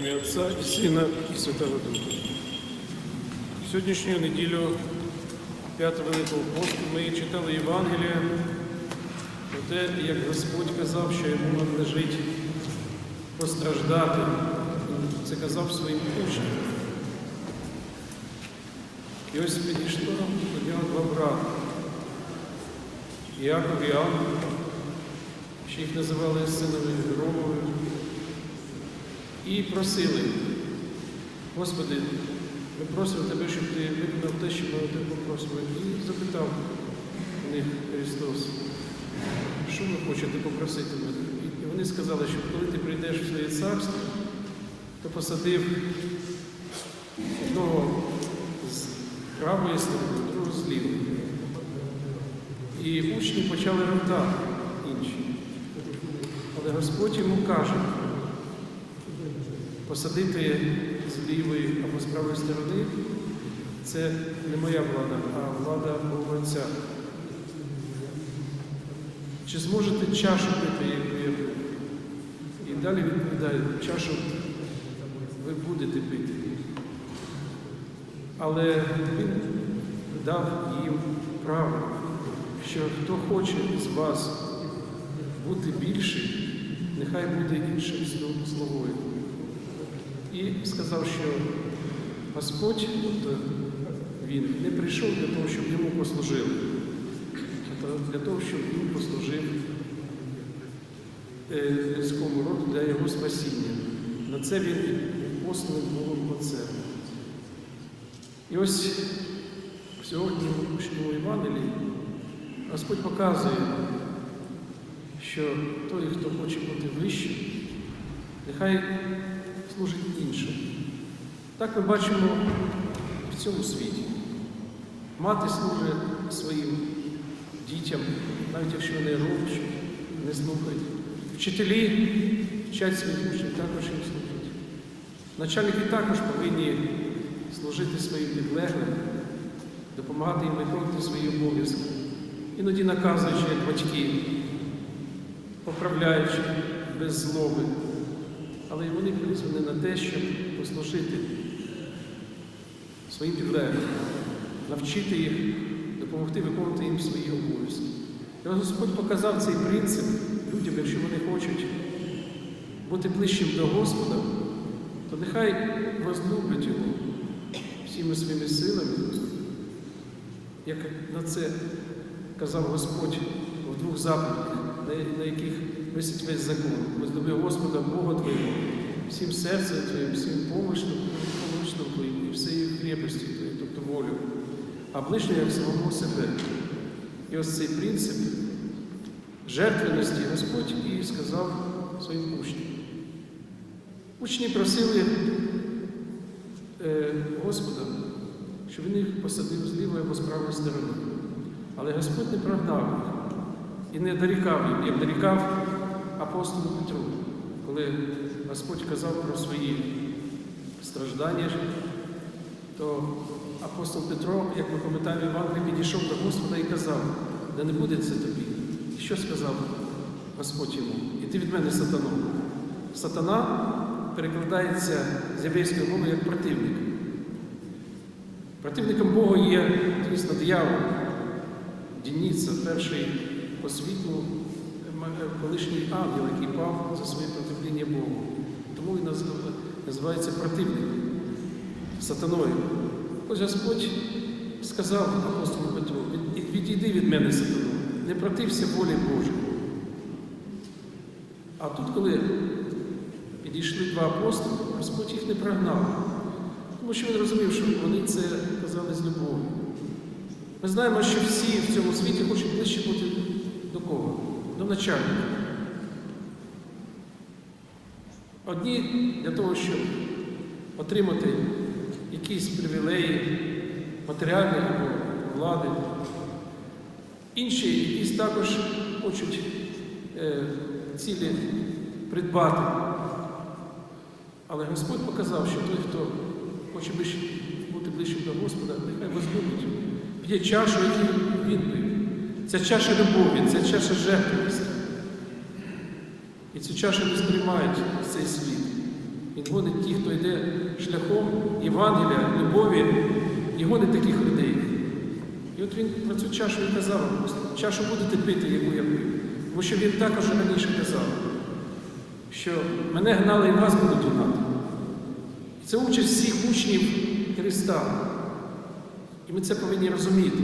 Сина і Святого Духа. Сьогоднішню неділю, п'ятого Великого посту, ми читали Євангелія про те, як Господь казав, що йому належить постраждати. Він Це казав своїм учням. І ось підійшло до нього два брати. Яков і Іоанн, ще їх називали синові Громові, і просили, Господи, ми просимо Тебе, щоб Ти виконав те, що ми Тебе попросимо. І запитав у них Христос, що ви хочете попросити мене? І вони сказали, що коли ти прийдеш в своє царство, то посадив одного з правої сторони, другого з лівої. І учні почали роптати інші. Але Господь йому каже, посадити з лівої або з правої сторони це не моя влада, а влада Бога Отця. Чи зможете чашу пити, яку я пив? І далі відповідає, чашу ви будете пити. Але він дав їм право, що хто хоче з вас бути більшим, нехай буде іншим слугою. І сказав, що Господь, тобто він не прийшов для того, щоб йому послужили, а для того, щоб він послужив е, людському роду для його спасіння. На це він посланий Богом Отцем. І ось сьогодні в Євангелії Господь показує, що той, хто хоче бути вищим, нехай служить іншим. Так ми бачимо в цьому світі. Мати служить своїм дітям, навіть якщо вони роблять, не слухають. Вчителі вчать своїх учнів, також їм служать. Начальники також повинні служити своїм підлеглим, допомагати їм виконувати свої обов'язки. Іноді наказуючи, як батьки, поправляючи без злоби. Але і вони призвані на те, щоб послужити своїм підлеглим, навчити їх, допомогти виконувати їм свої обов'язки. І Господь показав цей принцип людям, якщо вони хочуть бути ближчим до Господа, то нехай возлюблять його всіми своїми силами, як на це казав Господь в двох заповідях, на яких висить весь закон. Возлюби Господа Бога Твого, всім серцем Твоїм, всім помишлом, Твоїм і всією крепостю Твоєю, тобто волю, а ближнього як самого себе. І ось цей принцип жертвеності Господь і сказав своїм учням. Учні просили е, Господа, щоб він їх посадив з лівої або з правої сторони. Але Господь не прогнав їх і не дорікав їм, як дорікав апостолу Петру, коли Господь казав про свої страждання, то апостол Петро, як ми пам'ятаємо Івангелії, підійшов до Господа і казав, да не буде це тобі. І що сказав Господь йому? Іди від мене сатану. Сатана перекладається з єврейської мови як противник. Противником Бога є, дійсно, диявол, Дініця, перший по світлу колишній ангел, який пав за своє противління Богу. Тому він називається противник сатаною. Ось Господь сказав апостолу Петру, відійди від мене, сатану, не протився волі Божій. А тут, коли підійшли два апостоли, Господь їх не прогнав, тому що він розумів, що вони це казали з любов'ю. Ми знаємо, що всі в цьому світі хочуть ближче бути до кого? До начальника. Одні для того, щоб отримати якісь привілеї, матеріальні або влади, інші якісь також хочуть е, цілі придбати. Але Господь показав, що той, хто хоче бути ближчим до Господа, нехай возлюбить. Є чашу, яку він. Це чаша любові, це чаша жертвності. І цю чашу не сприймають цей світ. Він гонить ті, хто йде шляхом Євангелія, любові, і гонить таких людей. І от він про цю чашу і казав, апостол, чашу будете пити, яку я пив. Тому що він також раніше казав, що мене гнали і вас будуть гнати. І це участь всіх учнів Христа. І ми це повинні розуміти,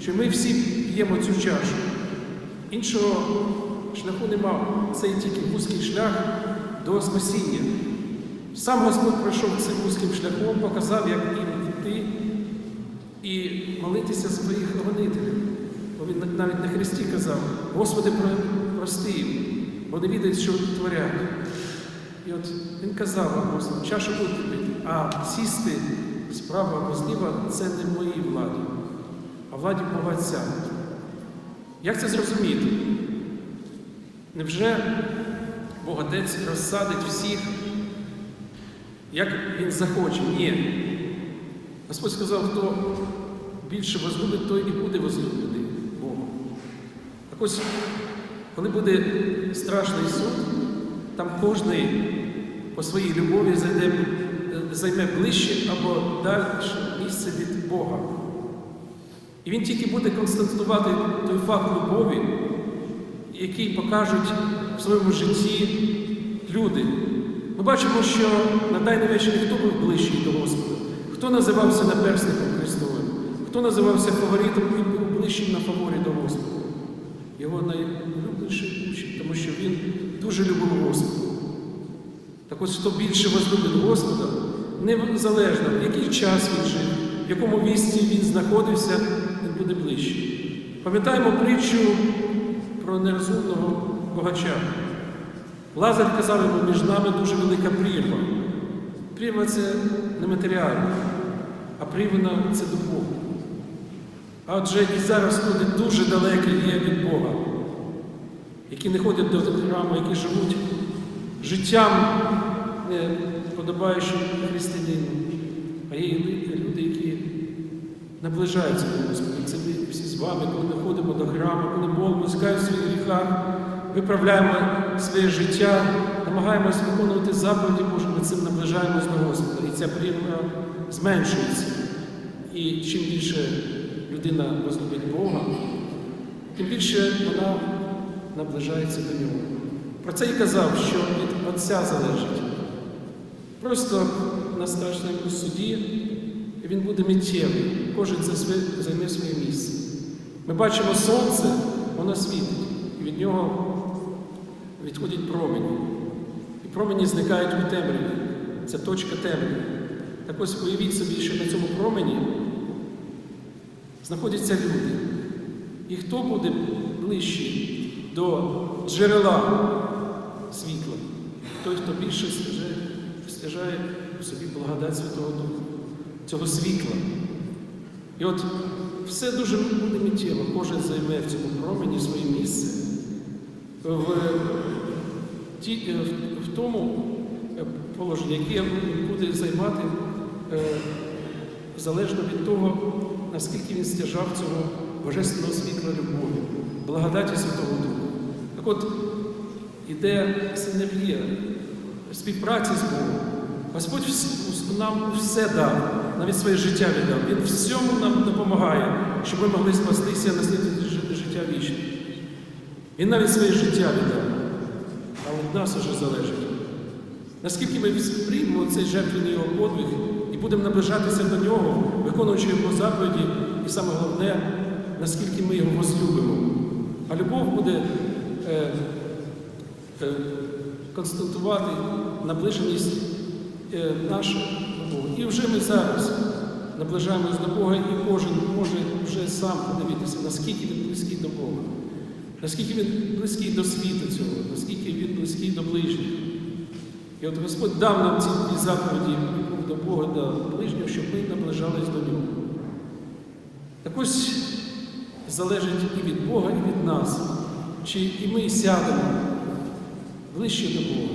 що ми всі п'ємо цю чашу. Іншого шляху нема. Це є тільки вузький шлях до спасіння. Сам Господь пройшов цим вузьким шляхом, показав, як їм йти і молитися своїх гонителів. Бо він навіть на Христі казав, Господи, про- прости їм, бо не відають, що творять. І от він казав апостол, чашу будете пити, а сісти справа або зліва це не в моїй владі, а владі Бога Отця. Як це зрозуміти? Невже Бог Отець розсадить всіх, як Він захоче? Ні. Господь сказав, хто більше возлюбить, той і буде возлюблений Богом. Так ось, коли буде страшний суд, там кожний по своїй любові зайде, займе ближче або далі місце від Бога. І він тільки буде констатувати той факт любові, який покажуть в своєму житті люди. Ми бачимо, що на тайний вечір хто був ближчий до Господа, хто називався наперсником Христовим, хто називався фаворитом і був ближчим на фаворі до Господа. Його найулюбленіший учень, тому що він дуже любив Господа. Так ось хто більше возлюбить Господа, незалежно, в який час він жив, в якому місці він знаходився, він буде ближче. Пам'ятаємо притчу про нерозумного богача. Лазар казав йому, між нами дуже велика прірва. Прірва це не матеріальна, а прірва це духовна. Адже і зараз люди дуже далекі є від Бога, які не ходять до храму, які живуть життям, не подобаючим християнину, а є люди, які наближаються до Господа. Це ми всі з вами, коли ми ходимо до храму, коли молимося, в своїх гріхах, виправляємо своє життя, намагаємося виконувати заповіді Божі, ми цим наближаємось до Господа. І ця прірва зменшується. І чим більше людина возлюбить Бога, тим більше вона наближається до нього. Про це і казав, що від Отця залежить. Просто на страшному суді він буде миттєвий, кожен займе своє місце. Ми бачимо сонце, воно світить, і від нього відходять промені. І промені зникають у темряві. Це точка темряви. Так ось уявіть собі, що на цьому промені знаходяться люди. І хто буде ближчий до джерела світла? Той, хто більше стяжає в собі благодать Святого Духа, цього світла. І от все дуже буде миттєво, кожен займе в цьому промені своє місце. В, ті, в, в тому положенні, яке буде займати е, залежно від того, наскільки він стяжав цього божественного світла любові, благодаті Святого Духа. Так от іде синергія, співпраці з Богом. Господь нам все дав, навіть своє життя віддав. Він всьому нам допомагає, щоб ми могли спастися і наслідувати життя вічне. Він навіть своє життя віддав, а від нас уже залежить. Наскільки ми сприймемо цей жертвений його подвиг і будемо наближатися до нього, виконуючи його заповіді, і саме головне, наскільки ми його возлюбимо. А любов буде е, е, констатувати наближеність нашу до Бога. І вже ми зараз наближаємось до Бога, і кожен може вже сам подивитися, наскільки він близький до Бога, наскільки він близький до світу цього, наскільки він близький до ближніх. І от Господь дав нам ці дві заповіді до Бога до ближнього, щоб ми наближались до нього. Так ось залежить і від Бога, і від нас, чи і ми сядемо ближче до Бога.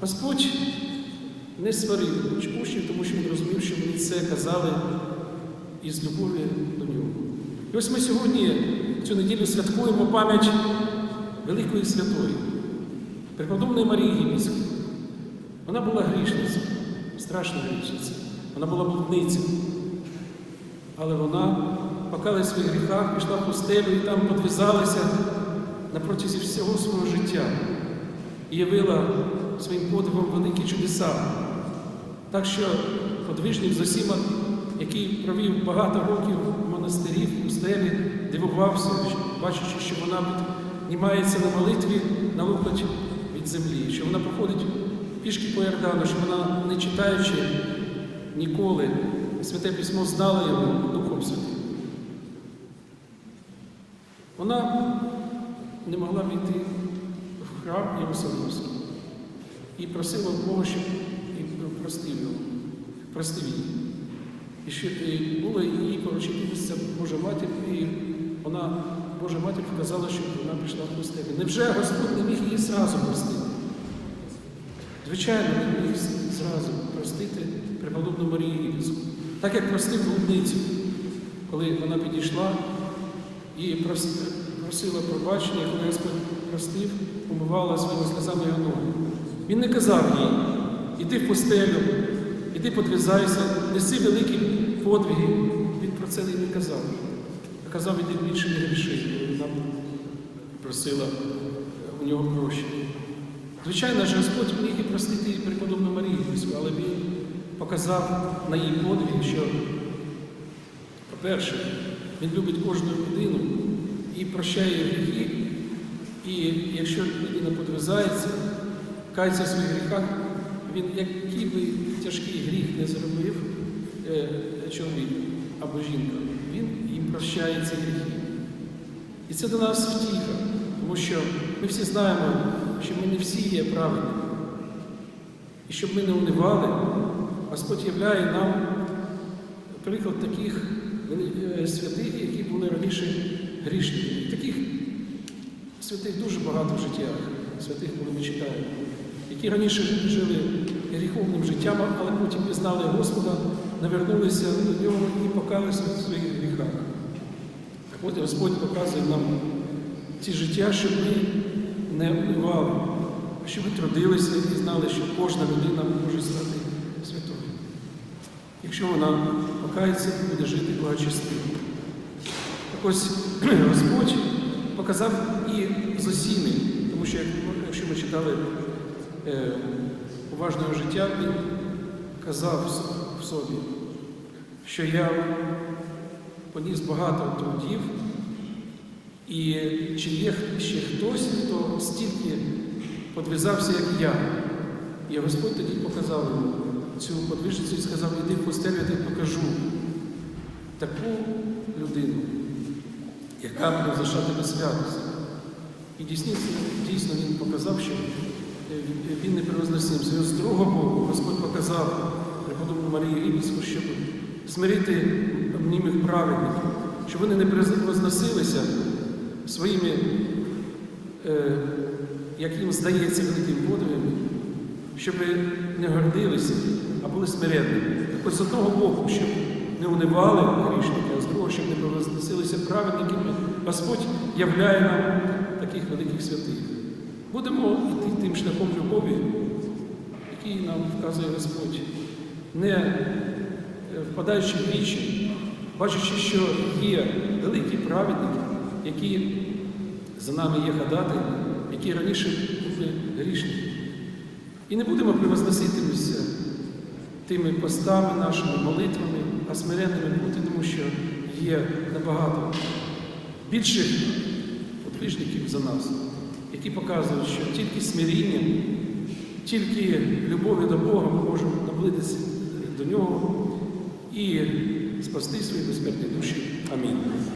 Господь не сварив учнів, тому що він розумів, що вони це казали із любові до нього. І ось ми сьогодні, цю неділю, святкуємо пам'ять Великої Святої, преподобної Марії Гімської. Вона була грішниця, страшна грішниця. Вона була блудниця. Але вона покалась в своїх гріхах, пішла в пустелю і там подвизалася на протязі всього свого життя і явила своїм подвигом великі чудеса. Так що подвижник Зосіма, який провів багато років в монастирі, в пустелі, дивувався, бачачи, що вона піднімається на молитві на локоть від землі, що вона проходить пішки по Йордану, що вона, не читаючи ніколи, святе письмо знала його Духом Святим. Вона не могла війти в храм Єрусалимський і просила Бога, щоб простив його, простив її. І що було її поручительниця Божа матір, і вона, Божа матір, вказала, щоб вона пішла в пустелю. Невже Господь не міг її зразу простити? Звичайно, він міг зразу простити преподобну Марію Євську. Так як простив блудницю, коли вона підійшла і просила пробачення, коли Господь простив, умивала своїми сльозами його ноги. Він не казав їй, іди в пустелю, іди подвізайся, неси великі подвиги. Він про це не казав. А казав, іди більше не гріши, вона просила у нього прощення. Звичайно ж, Господь міг і простити преподобну Марію але Він показав на її подвиг, що, по-перше, він любить кожну людину і прощає гріхи. І якщо людина подвизається, кається в своїх гріхах, він, який би тяжкий гріх не зробив е, чоловік або жінка, він їм прощає ці гріхи. І це до нас втіха, тому що ми всі знаємо, що ми не всі є праведними. І щоб ми не унивали, Господь являє нам приклад таких е, святих, які були раніше грішниками. Таких святих дуже багато в життях, святих, коли ми читаємо, які раніше жили гріховним життям, але потім пізнали Господа, навернулися до нього і покалися в своїх гріхах. Так от Господь показує нам ці життя, щоб ми не унивали, а щоб ми трудилися і знали, що кожна людина може стати святою. Якщо вона покається буде жити благочестиво. Так ось Господь показав і Зосіни, тому що якщо ми читали е, уважне життя, він казав в собі, що я поніс багато трудів, і чи є ще хтось, хто стільки подвизався, як я. І Господь тоді показав йому цю подвижницю і сказав, іди в пустелю, я тобі покажу таку людину, яка буде без святості. І дійсно, дійсно він показав, що він не превозносився. І з другого боку Господь показав преподобну Марію Рівську, щоб смирити мнімих праведників, щоб вони не превозносилися своїми, е, як їм здається, великим подвигами, щоб не гордилися, а були смиренними. Так ось з одного боку, щоб не унивали грішники, а з другого, щоб не превозносилися праведниками, Господь являє нам таких великих святих. Будемо йти тим шляхом любові, який нам вказує Господь, не е, впадаючи в вічі, бачачи, що є великі праведники, які за нами є ходати, які раніше були грішники. І не будемо превозноситися тими постами, нашими молитвами, а смиренними бути, тому що є набагато більших подвижників за нас, які показують, що тільки смирінням, тільки любов'ю до Бога ми можемо наблизитися до Нього і спасти свої безсмертні душі. Амінь.